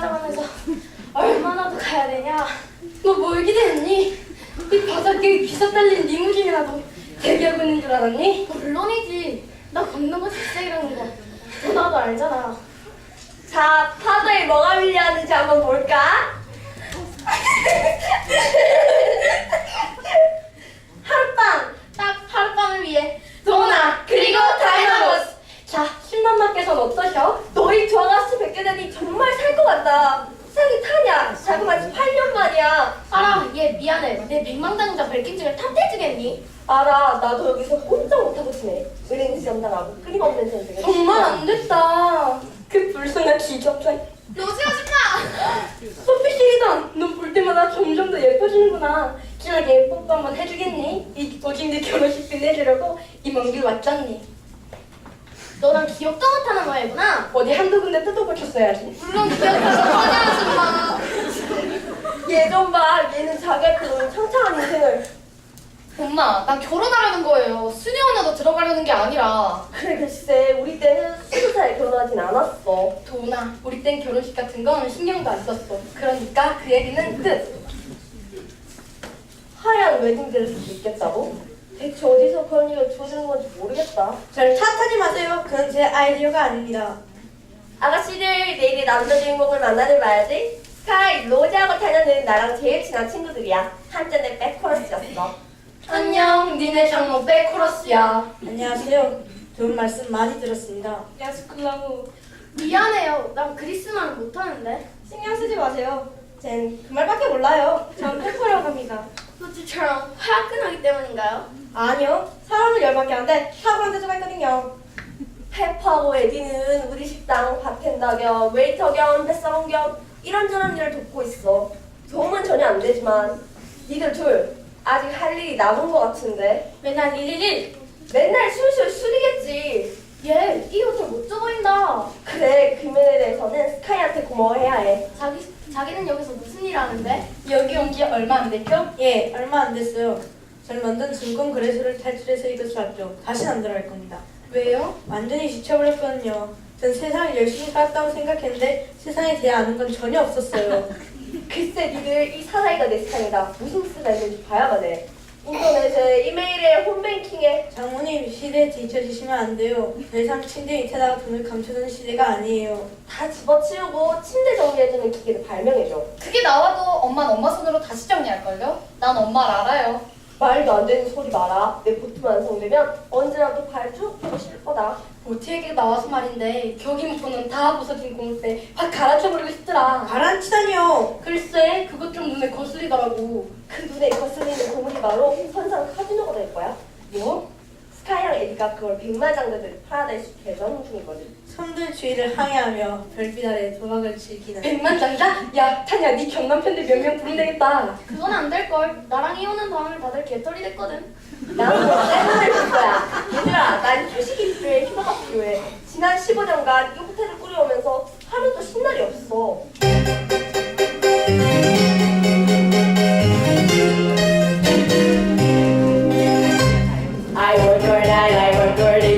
찾아가면서 얼마나도 가야 되냐? 너 뭘 기대했니? 이 바닥에 기사 딸린 네 무기라도 대기하고 있는 줄 알았니? 물론이지. 나 걷는 거 진짜 이러는 거. 누나도 알잖아. 자, 파도에 뭐가 밀려하는지 한번 볼까? 나도 여기서 혼자 못하고 지내 은행지 담당하고 끊임없는 전쟁에 정말 안 됐다. 그 불쌍한 기적자. 로지 아줌마! 소피식이다. 너볼 때마다 점점 더 예뻐지는구나. 진하게 뽀뽀 한번 해주겠니? 이 어진이 결혼식 끝내주려고 이 먼 길 왔잖니. 너랑 기억도 못하는 모양이구나. 어디 한두 군데 뜯어고쳤어야지. 물론 기억하는 거냐, 아줌마. 얘 좀 봐 얘는 자기가 그런 창창한 인생을 엄마, 난 결혼하려는 거예요. 순위 언어도 들어가려는 게 아니라. 그래 글쎄 우리 때는 스무 살에 결혼하진 않았어 도훈아, 우리 땐 결혼식 같은 건 신경도 안 썼어. 그러니까 그 얘기는 끝. 하얀 웨딩드레스 입겠다고? 대체 어디서 그런 얘기가 주어지는 건지 모르겠다 저를 탓하지 마세요. 그건 제 아이디어가 아닙니다. 아가씨들 내일이 남자 주인공을 만나들 봐야지 스카이 로제하고 타녀는 나랑 제일 친한 친구들이야 한전의 백코러스였어 안녕, 니네 장모 백코러스야. 안녕하세요. 좋은 말씀 많이 들었습니다. 야스클라무. 미안해요. 난 그리스말은 못하는데. 신경 쓰지 마세요 쟨 그 말밖에 몰라요 전 페퍼라고 합니다. 소치처럼 화끈하기 때문인가요? 아니요 사람은 열밖에 안돼 탁월한 대조가 있거든요 페퍼하고 에디는 우리 식당 바텐더 겸 웨이터 겸 뱃사원 겸 이런저런 일을 돕고 있어 도움은 전혀 안 되지만 니들 둘 아직 할 일이 남은 것 같은데 맨날 일일일. 맨날 술술 술이겠지 얘, 이 호텔 멋져 보인다. 그래 그 면에 대해서는 스카이한테 고마워해야 해 자기, 자기는 여기서 무슨 일 하는데? 여기 온 지 얼마 안 됐죠? 예, 얼마 안 됐어요. 전 런던 증권 거래소를 탈출해서 이것을 왔죠. 다시는 안 들어갈 겁니다. 왜요? 완전히 지쳐버렸거든요. 전 세상을 열심히 살았다고 생각했는데 세상에 대해 아는 건 전혀 없었어요. 글쎄 니들 이 사나이가 내 스타일이다 무슨 쓰가 있는지 봐야만 해 인터넷에 이메일에 홈뱅킹에 장모님 시대에 뒤처지시면 안 돼요. 더 이상 침대 밑에다가 돈을 감춰두는 시대가 아니에요. 다 집어치우고 침대 정리해주는 기계를 발명해줘 그게 나와도 엄마는 엄마 손으로 다시 정리할걸요? 난 엄마를 알아요. 말도 안 되는 소리 마라. 내 보트 완성되면 언제라도 발쭉 펴고 싶을 거다. 보트 얘기가 나와서 말인데 격이 묶고는 다 부서진 고물때 확 갈아쳐버리고 싶더라. 가라앉히다니요. 글쎄, 그것 좀 눈에 거슬리더라고. 그 눈에 거슬리는 고물이 바로 선상 카지노가 될 거야. 뭐? 스카이랑 에디가 그걸 백마장자들 파라다이스 개전 중이거든. 손들 주위를 항해하며 별빛 아래 도박을 즐기는 백만장자? 야, 타냐, 네 경남편들 몇 명 부르면 되겠다. 그건 안 될걸. 나랑 이혼한 다음에 다들 개털이 됐거든. 나는 뭐 떼돈을 줄 거야. 얘들아, 난 휴식 필요해. 지난 15년간 이 호텔을 꾸려오면서 하루도 쉰 날이 없어. All night, I work all day